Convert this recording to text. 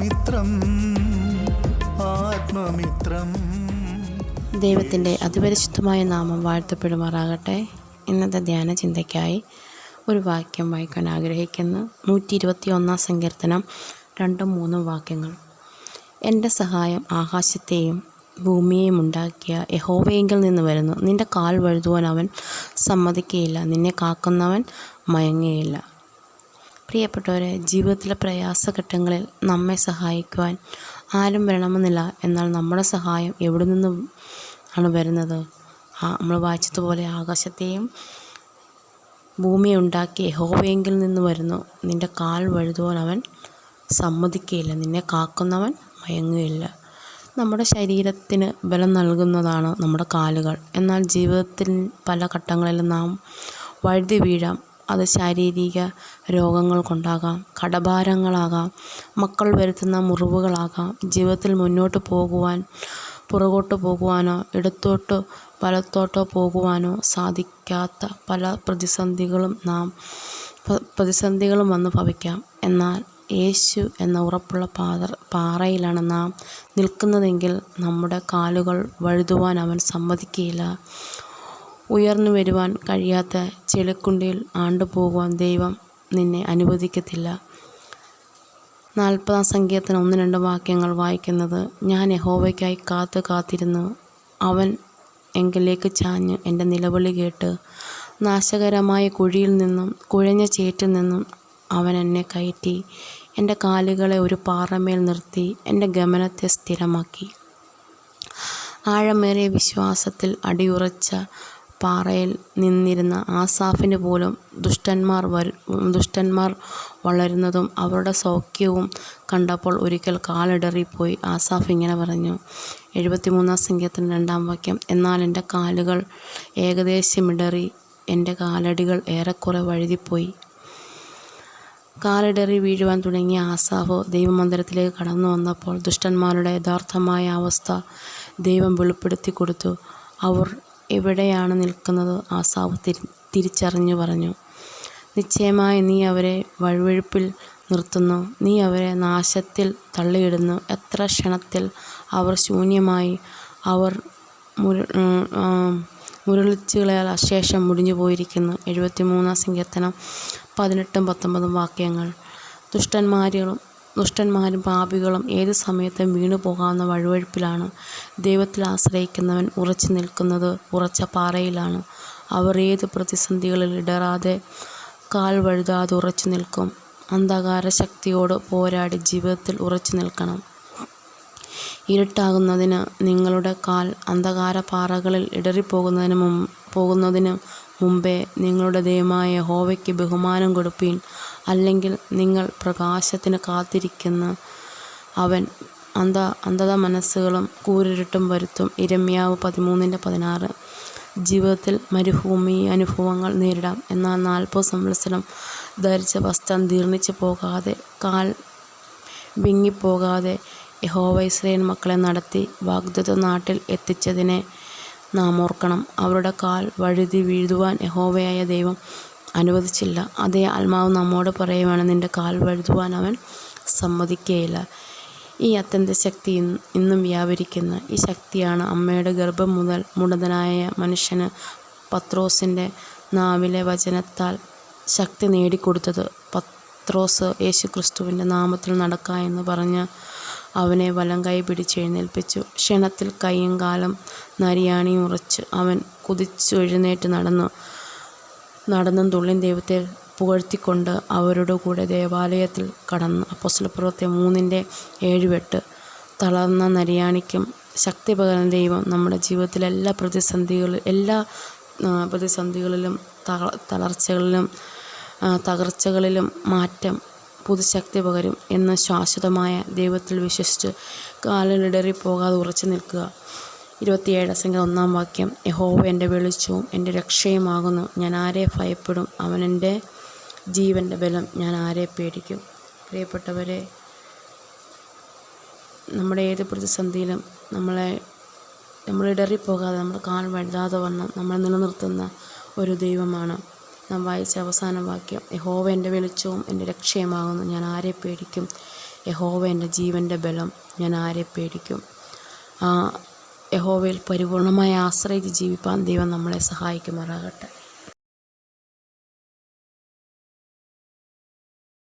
ആത്മമിത്രം ആത്മമിത്രം. ദൈവത്തിന്റെ അതിപരിശുദ്ധമായ നാമം വാഴ്ത്തപ്പെടുമാറാകട്ടെ. ഇന്നത്തെ ധ്യാന ചിന്തയ്ക്കായി ഒരു വാക്യം വായിക്കാൻ ആഗ്രഹിക്കുന്നു. നൂറ്റി ഇരുപത്തി ഒന്നാം സങ്കീർത്തനം രണ്ടും മൂന്നും വാക്യങ്ങൾ. എന്റെ സഹായം ആകാശത്തെയും ഭൂമിയെയും ഉണ്ടാക്കിയ യഹോവയെങ്കിൽ നിന്ന് വരുന്നു. നിന്റെ കാൽ വഴുതുവാൻ അവൻ സമ്മതിക്കുകയില്ല നിന്നെ കാക്കുന്നവൻ മയങ്ങുകയില്ല പ്രിയപ്പെട്ടവരെ ജീവിതത്തിലെ പ്രയാസഘട്ടങ്ങളിൽ നമ്മെ സഹായിക്കുവാൻ ആരും വരണമെന്നില്ല. എന്നാൽ നമ്മുടെ സഹായം എവിടെ നിന്നും ആണ് വരുന്നത്? നമ്മൾ വായിച്ചതുപോലെ ആകാശത്തെയും ഭൂമിയെ ഉണ്ടാക്കി യഹോവയെങ്കിൽ നിന്ന് വരുന്നു. നിന്റെ കാൽ വഴുതുവാൻ അവൻ സമ്മതിക്കുകയില്ല നിന്നെ കാക്കുന്നവൻ മയങ്ങുകയില്ല. നമ്മുടെ ശരീരത്തിന് ബലം നൽകുന്നതാണ് നമ്മുടെ കാലുകൾ. എന്നാൽ ജീവിതത്തിൽ പല ഘട്ടങ്ങളിലും നാം വഴുതി വീഴാം. അത് ശാരീരിക രോഗങ്ങൾ കൊണ്ടാകാം കടഭാരങ്ങളാകാം മക്കൾ വരുത്തുന്ന മുറിവുകളാകാം ജീവിതത്തിൽ മുന്നോട്ട് പോകുവാൻ പുറകോട്ട് പോകുവാനോ ഇടത്തോട്ട് വലത്തോട്ടോ പോകുവാനോ സാധിക്കാത്ത പല പ്രതിസന്ധികളും നാം പ്രതിസന്ധികളും വന്ന് ഭവിക്കാം. എന്നാൽ യേശു എന്ന ഉറപ്പുള്ള പാത പാറയിലാണ് നാം നിൽക്കുന്നതെങ്കിൽ നമ്മുടെ കാലുകൾ വഴുതുവാൻ അവൻ സമ്മതിക്കുകയില്ല. ഉയർന്നു വരുവാൻ കഴിയാത്ത ചെളിക്കുണ്ടിൽ ആണ്ടുപോകുവാൻ ദൈവം നിന്നെ അനുവദിക്കത്തില്ല. നാൽപ്പതാം സംഖ്യത്തിന് ഒന്ന് രണ്ട് വാക്യങ്ങൾ വായിക്കുന്നത് ഞാൻ യഹോവയ്ക്കായി കാത്തു കാത്തിരുന്നു. അവൻ എങ്കിലേക്ക് ചാഞ്ഞ് എന്റെ നിലവിളി കേട്ട് നാശകരമായ കുഴിയിൽ നിന്നും കുഴഞ്ഞ ചേറ്റിൽ നിന്നും അവൻ എന്നെ കയറ്റി എന്റെ കാലുകളെ ഒരു പാറമേൽ നിർത്തി എന്റെ ഗമനത്തെ സ്ഥിരമാക്കി. ആഴമേറിയ വിശ്വാസത്തിൽ അടിയുറച്ച പാറയിൽ നിന്നിരുന്ന ആസാഫിന് പോലും ദുഷ്ടന്മാർ വരു ദുഷ്ടന്മാർ വളരുന്നതും അവരുടെ സൗഖ്യവും കണ്ടപ്പോൾ ഒരിക്കൽ കാലിടറിപ്പോയി ആസാഫ് ഇങ്ങനെ പറഞ്ഞു. എഴുപത്തിമൂന്നാം സംഖ്യത്തിന് രണ്ടാം വാക്യം എന്നാൽ എന്റെ കാലുകൾ ഏകദേശം ഇടറി എന്റെ കാലടികൾ ഏറെക്കുറെ വഴുതിപ്പോയി. കാലിടറി വീഴുവാൻ തുടങ്ങിയ ആസാഫ് ദൈവമന്ദിരത്തിലേക്ക് കടന്നു വന്നപ്പോൾ ദുഷ്ടന്മാരുടെ യഥാർത്ഥമായ അവസ്ഥ ദൈവം വെളിപ്പെടുത്തി കൊടുത്തു. അവർ എവിടെയാണ് നിൽക്കുന്നത്? ആസാവ് തിരി തിരിച്ചറിഞ്ഞു പറഞ്ഞു. നിശ്ചയമായി നീ അവരെ വഴുവഴുപ്പിൽ നിർത്തുന്നു. നീ അവരെ നാശത്തിൽ തള്ളിയിടുന്നു. എത്ര ക്ഷണത്തിൽ അവർ ശൂന്യമായി അവർ മുര മുരളിച്ചുകളയാൽ അശേഷം മുടിഞ്ഞു പോയിരിക്കുന്നു എഴുപത്തി മൂന്നാം സങ്കീർത്തനം പതിനെട്ടും പത്തൊമ്പതും വാക്യങ്ങൾ. ദുഷ്ടന്മാരും ദുഷ്ടന്മാരും പാപികളും ഏത് സമയത്തും വീണു പോകാവുന്ന വഴുവഴുപ്പിലാണ് ദൈവത്തിൽ ആശ്രയിക്കുന്നവൻ ഉറച്ചു നിൽക്കുന്നത് ഉറച്ച പാറയിലാണ്. അവർ ഏത് പ്രതിസന്ധികളിൽ ഇടറാതെ കാൽ വഴുതാതെ ഉറച്ചു നിൽക്കും. അന്ധകാര ശക്തിയോട് പോരാടി ജീവിതത്തിൽ ഉറച്ചു നിൽക്കണം. ഇരുട്ടാകുന്നതിന് നിങ്ങളുടെ കാൽ അന്ധകാര പാറകളിൽ ഇടറിപ്പോകുന്നതിന് മും പോകുന്നതിന് മുമ്പേ നിങ്ങളുടെ ദൈവമായ ഹോവയ്ക്ക് ബഹുമാനം കൊടുപ്പീൻ. അല്ലെങ്കിൽ നിങ്ങൾ പ്രകാശത്തിന് കാത്തിരിക്കുന്ന അവൻ അന്ധ അന്ധത മനസ്സുകളും കൂരിരുട്ടും വരുത്തും. ഇരമ്യാവ് പതിമൂന്നിന്റെ പതിനാറ്. ജീവിതത്തിൽ മരുഭൂമി അനുഭവങ്ങൾ നേരിടാം. എന്നാൽ നാൽപ്പത് സംവത്സരം ധരിച്ച വസ്ത്രം ദീർണിച്ചു പോകാതെ കാൽ വിങ്ങിപ്പോകാതെ യഹോവ ഇസ്രയേൽ മക്കളെ നടത്തി വാഗ്ദത്ത നാട്ടിൽ എത്തിച്ചതിനെ നാം ഓർക്കണം. അവരുടെ കാൽ വഴുതി വീഴുവാൻ യഹോവയായ ദൈവം അനുവദിച്ചില്ല. അതേ ആത്മാവ് നമ്മോട് പറയുവാണ് നിന്റെ കാൽ വഴുതുവാൻ അവൻ സമ്മതിക്കുകയില്ല ഈ അത്യന്ത ശക്തി ഇന്നും വ്യാപരിക്കുന്ന. ഈ ശക്തിയാണ് അമ്മയുടെ ഗർഭം മുതൽ മുടന്തനായ മനുഷ്യന് പത്രോസിന്റെ നാവിലെ വചനത്താൽ ശക്തി നേടിക്കൊടുത്തത്. പത്രോസ് യേശു ക്രിസ്തുവിന്റെ നാമത്തിൽ നടക്ക എന്ന് പറഞ്ഞ് അവനെ വലം കൈ പിടിച്ചെഴുന്നേൽപ്പിച്ചു ക്ഷണത്തിൽ കൈയും കാലം നരിയാണി ഉറച്ച് അവൻ കുതിച്ചു എഴുന്നേറ്റ് നടന്നു. നടന്നും തുള്ളിൻ ദൈവത്തെ പുകഴ്ത്തിക്കൊണ്ട് അവരുടെ കൂടെ ദേവാലയത്തിൽ കടന്ന്. അപ്പോസ്തലപ്രവൃത്തി മൂന്നിന്റെ ഏഴുവെട്ട്. തളർന്ന നരിയാണിക്കും ശക്തി പകരം ദൈവം നമ്മുടെ ജീവിതത്തിലെ എല്ലാ പ്രതിസന്ധികളിലും എല്ലാ പ്രതിസന്ധികളിലും തള തളർച്ചകളിലും തകർച്ചകളിലും മാറ്റം പുതുശക്തി പകരും എന്ന് ശാശ്വതമായ ദൈവത്തിൽ വിശ്വസിച്ച് കാലിലിടറി പോകാതെ ഉറച്ചു നിൽക്കുക. ഇരുപത്തിയേഴ് സംഖ്യ ഒന്നാം വാക്യം യഹോവ എന്റെ വെളിച്ചവും എന്റെ രക്ഷയുമാകുന്നു. ഞാൻ ആരെ ഭയപ്പെടും? അവനെന്റെ ജീവന്റെ ബലം ഞാൻ ആരെ പേടിക്കും? പ്രിയപ്പെട്ടവരെ നമ്മുടെ ഏത് പ്രതിസന്ധിയിലും നമ്മളെ നമ്മൾ ഇടറിപ്പോകാതെ നമ്മൾ കാൽ വഴുതാതെ വണ്ണം നമ്മളെ നിലനിർത്തുന്ന ഒരു ദൈവമാണ് നാം വായിച്ച അവസാന വാക്യം യഹോവ എന്റെ വെളിച്ചവും എന്റെ രക്ഷയുമാകുന്നു. ഞാൻ ആരെ പേടിക്കും? യഹോവ എന്റെ ജീവന്റെ ബലം ഞാൻ ആരെ പേടിക്കും? യഹോവയിൽ പരിപൂർണമായി ആശ്രയിച്ച് ജീവിപ്പാൻ ദൈവം നമ്മളെ സഹായിക്കുമാറാകട്ടെ.